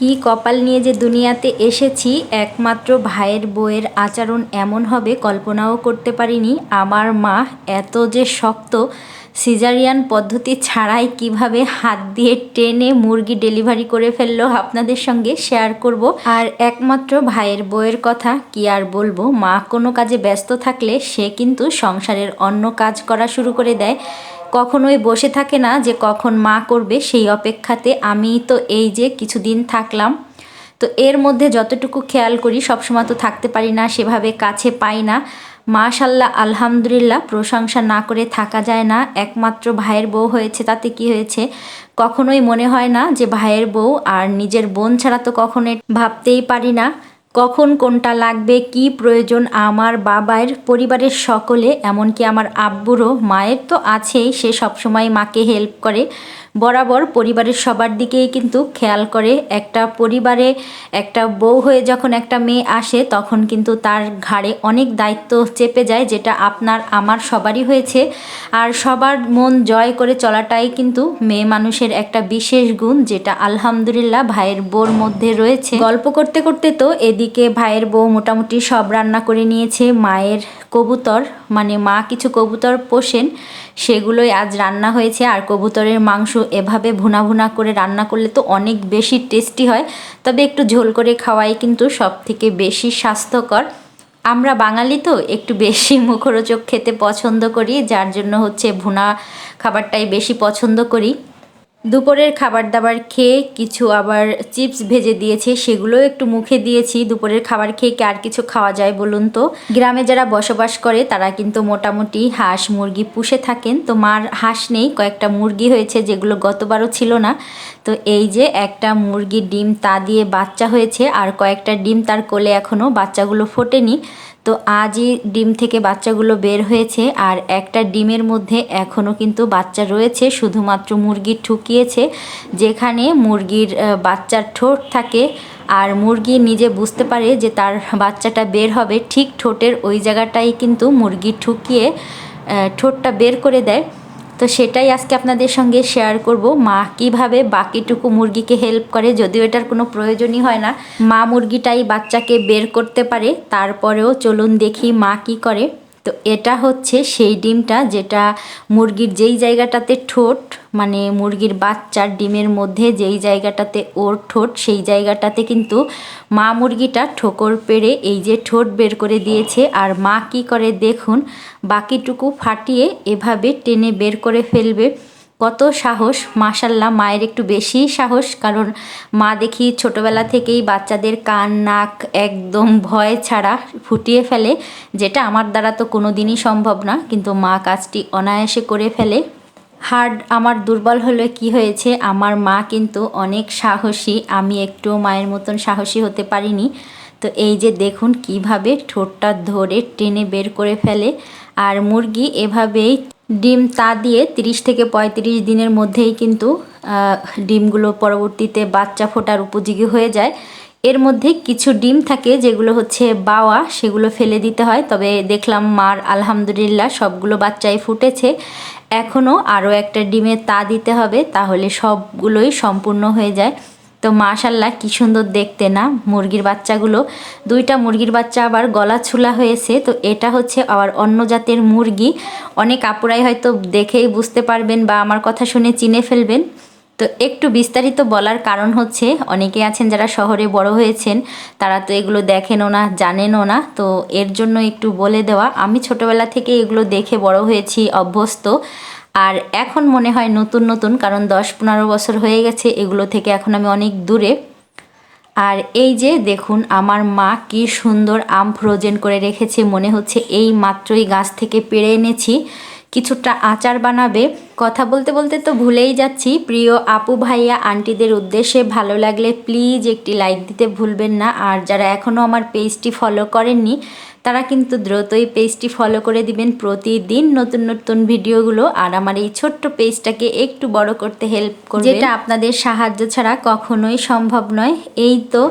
কি কপাল নিয়ে যে দুনিয়াতে এসেছি, একমাত্র ভাইয়ের বউয়ের আচরণ এমন হবে কল্পনাও করতে পারিনি। আমার মা এত যে শক্ত, সিজারিয়ান পদ্ধতি ছাড়াই কীভাবে হাত দিয়ে টেনে মুরগি ডেলিভারি করে ফেলল আপনাদের সঙ্গে শেয়ার করব। আর একমাত্র ভাইয়ের বউয়ের কথা কি আর বলব? মা কোনো কাজে ব্যস্ত থাকলে সে কিন্তু সংসারের অন্য কাজ করা শুরু করে দেয়। কখনোই বসে থাকে না যে কখন মা করবে সেই অপেক্ষাতে আমি তো এই যে কিছুদিন থাকলাম। তো এর মধ্যে যতটুকু খেয়াল করি, সবসময় তো থাকতে পারি না, সেভাবে কাছে পাই না। মাশাল্লাহ, আলহামদুলিল্লাহ, প্রশংসা না করে থাকা যায় না। একমাত্র ভাইয়ের বউ হয়েছে, তাতে কি হয়েছে? কখনোই মনে হয় না যে ভাইয়ের বউ আর নিজের বোন ছাড়া তো কখনোই ভাবতেই পারি না। কখন কোনটা লাগবে, কি প্রয়োজন আমার বাবার পরিবারের সকলে, এমনকি আমার আব্বুরও, মায়ের তো আছেই, সে সবসময় মাকে হেল্প করে। বরাবর পরিবারের সবার দিকেই কিন্তু খেয়াল করে। একটা পরিবারে একটা বউ হয়ে যখন একটা মেয়ে আসে, তখন কিন্তু তার ঘাড়ে অনেক দায়িত্ব চেপে যায়, যেটা আপনার, আমার সবারই হয়েছে। আর সবার মন জয় করে চলাটাই কিন্তু মেয়ে মানুষের একটা বিশেষ গুণ, যেটা আলহামদুলিল্লাহ ভাইয়ের বউর মধ্যে রয়েছে। গল্প করতে করতে তো এদিকে ভাইয়ের বউ মোটামুটি সব রান্না করে নিয়েছে, মায়ের কবুতর মানে মা কিছু কবুতর পোষেন, সেগুলোই আজ রান্না হয়েছে। আর কবুতরের মাংস এভাবে ভুনা ভুনা করে রান্না করলে তো অনেক বেশি টেস্টি হয়। তবে একটু ঝোল করে খাওয়াই কিন্তু সব থেকে বেশি স্বাস্থ্যকর। আমরা বাঙালি তো একটু বেশি মুখরোচক খেতে পছন্দ করি, যার জন্য হচ্ছে ভুনা খাবারটাই বেশি পছন্দ করি। দুপুরের খাবার দাবার খেয়ে কিছু আবার চিপস ভেজে দিয়েছে, সেগুলোও একটু মুখে দিয়েছি। দুপুরের খাবার খেয়ে কি আর কিছু খাওয়া যায় বলুন তো? গ্রামে যারা বসবাস করে, তারা কিন্তু মোটামুটি হাঁস, মুরগি পুষে থাকেন। তো মার হাঁস নেই, কয়েকটা মুরগি হয়েছে যেগুলো গতবারও ছিল না। তো এই যে একটা মুরগির ডিম তা দিয়ে বাচ্চা হয়েছে, আর কয়েকটা ডিম তার কোলে এখনও বাচ্চাগুলো ফোটেনি। তো আজই ডিম থেকে বাচ্চাগুলো বের হয়েছে আর একটা ডিমের মধ্যে এখনও কিন্তু বাচ্চা রয়েছে, শুধুমাত্র মুরগি ঠুকিয়েছে, যেখানে মুরগির বাচ্চার ঠোঁট থাকে আর মুরগি নিজে বুঝতে পারে যে তার বাচ্চাটা বের হবে, ঠিক ঠোঁটের ওই জায়গাটাই কিন্তু মুরগি ঠুকিয়ে ঠোঁটটা বের করে দেয়। তো সেটাই আজকে আপনাদের সঙ্গে শেয়ার করব। মা কীভাবে বাকিটুকু মুরগিকে হেল্প করে যদিও এটার কোনো প্রয়োজনই হয় না। মা মুরগিটাই বাচ্চাকে বের করতে পারে, তারপরেও চলুন দেখি মা কি করে। তো এটা হচ্ছে সেই ডিমটা যেটা মুরগির যেই জায়গাটাতে ঠোঁট মানে মুরগির বাচ্চার ডিমের মধ্যে যেই জায়গাটাতে ওর ঠোঁট, সেই জায়গাটাতে কিন্তু মা মুরগিটা ঠোকর পেড়ে এই যে ঠোঁট বের করে দিয়েছে। আর মা কি করে দেখুন, বাকিটুকু ফাটিয়ে এভাবে টেনে বের করে ফেলবে। কত সাহস, মাশাল্লাহ, মায়ের একটু বেশি সাহস, কারণ মা দেখি ছোটবেলা থেকেই বাচ্চাদের কান, নাক একদম ভয় ছাড়া ফুটিয়ে ফেলে, যেটা আমার দ্বারা তো কোনো দিনই সম্ভব না, কিন্তু মা কাজটি অনায়াসে করে ফেলে। হার্ড, আমার দুর্বল হলে কি হয়েছে? আমার মা কিন্তু অনেক সাহসী, আমি একটু মায়ের মতন সাহসী হতে পারিনি। তো এই যে দেখুন কীভাবে ঠোঁটটা ধরে টেনে বের করে ফেলে, আর মুরগি এভাবেই ডিম তা দিয়ে 30 থেকে ৩৫ দিনের মধ্যেই কিন্তু ডিমগুলো পরবর্তীতে বাচ্চা ফোটার উপযোগী হয়ে যায়। এর মধ্যে কিছু ডিম থাকে যেগুলো হচ্ছে বাওয়া, সেগুলো ফেলে দিতে হয়। তবে দেখলাম মার আলহামদুলিল্লাহ সবগুলো বাচ্চাই ফুটেছে। এখনও আরও একটা ডিমে তা দিতে হবে, তাহলে সবগুলোই সম্পূর্ণ হয়ে যায়। তো মাশাল্লাহ কি সুন্দর দেখতে না? মুরগির বাচ্চাগুলো, দুইটা মুরগির বাচ্চা আবার গলা ছুলা হয়েছে, তো এটা হচ্ছে আবার অন্য জাতের মুরগি। অনেক আপুরাই হয়তো দেখেই বুঝতে পারবেন বা আমার কথা শুনে চিনে ফেলবেন। তো একটু বিস্তারিত বলার কারণ হচ্ছে, অনেকে আছেন যারা শহরে বড় হয়েছেন, তারা তো এগুলো দেখেনও না, জানেনও না, তো এর জন্য একটু বলে দেওয়া। আমি ছোটবেলা থেকে এগুলো দেখে বড় হয়েছি, অভ্যস্ত। আর এখন মনে হয় নতুন নতুন, কারণ দশ পনেরো বছর হয়ে গেছে, এগুলো থেকে এখন আমি অনেক দূরে। আর এই যে দেখুন, আমার মা কি সুন্দর আম ফ্রোজেন করে রেখেছে, মনে হচ্ছে এই মাত্রই গাছ থেকে পেড়ে এনেছি। কিছুটা আচার বানাবে। কথা বলতে বলতে তো ভুলেই যাচ্ছি। প্রিয় আপু ভাইয়া, আন্টিদের উদ্দেশ্যে ভালো লাগলে প্লিজ একটি লাইক দিতে ভুলবেন না। আর যারা এখনও আমার পেজটি ফলো করেননি তারা কিন্তু দ্রুতই পেজটি ফলো করে দিবেন প্রতিদিন নতুন নতুন ভিডিওগুলো, আর আমার এই ছোট্ট পেজটাকে একটু বড় করতে হেল্প করবে যেটা আপনাদের সাহায্য ছাড়া কখনোই সম্ভব নয়। এই তো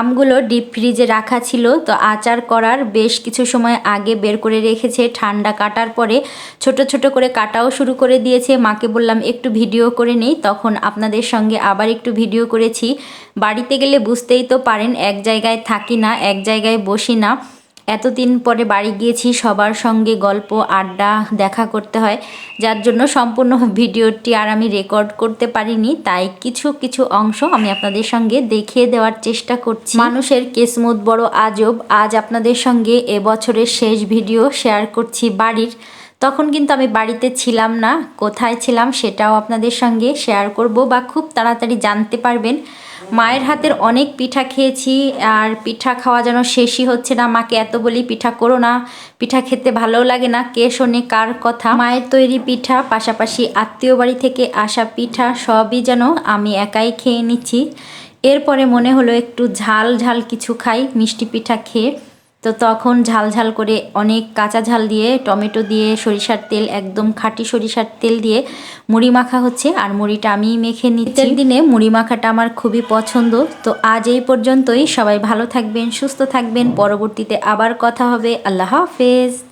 আমগুলো ডিপ ফ্রিজে রাখা ছিল, তো আচার করার বেশ কিছু সময় আগে বের করে রেখেছে। ঠান্ডা কাটার পরে ছোট ছোট করে কাটাও শুরু করে দিয়েছে। মাকে বললাম, একটু ভিডিও করে নেই। তখন আপনাদের সঙ্গে আবার একটু ভিডিও করেছি। বাড়িতে গেলে বুঝতেই তো পারেন, এক জায়গায় থাকি না, এক জায়গায় বসি না। এতদিন পরে বাড়ি গিয়েছি, সবার সঙ্গে গল্প, আড্ডা দেখা করতে হয়। যার জন্য সম্পূর্ণ ভিডিওটি আর আমি রেকর্ড করতে পারিনি। তাই কিছু কিছু অংশ আমি আপনাদের সঙ্গে দেখিয়ে দেওয়ার চেষ্টা করছি। মানুষের কেসমত বড় আজব। আজ আপনাদের সঙ্গে এবছরের শেষ ভিডিও শেয়ার করছি বাড়ির। তখন কিন্তু আমি বাড়িতে ছিলাম না। কোথায় ছিলাম সেটাও আপনাদের সঙ্গে শেয়ার করব বা খুব তাড়াতাড়ি জানতে পারবেন। মায়ের হাতের অনেক পিঠা খেয়েছি, আর পিঠা খাওয়া যেন শেষই হচ্ছে না। মাকে এত বলি, পিঠা করো না, পিঠা খেতে ভালো লাগে না, কে শোনে কার কথা? মায়ের তৈরি পিঠা, পাশাপাশি আত্মীয় বাড়ি থেকে আসা পিঠা, সবই যেন আমি একাই খেয়ে নিচ্ছি। এরপরে মনে হলো একটু ঝাল ঝাল কিছু খাই, মিষ্টি পিঠা খেয়ে। তো তখন ঝাল ঝাল করে অনেক কাঁচা ঝাল দিয়ে, টমেটো দিয়ে, সরিষার তেল, একদম খাঁটি সরিষার তেল দিয়ে মুড়ি মাখা হচ্ছে। আর মুড়িটা আমি মেখে নিচ্ছি। দিনে মুড়ি মাখাটা আমার খুবই পছন্দ। তো আজ এই পর্যন্তই। সবাই ভালো থাকবেন, সুস্থ থাকবেন। পরবর্তীতে আবার কথা হবে। আল্লাহ হাফেজ।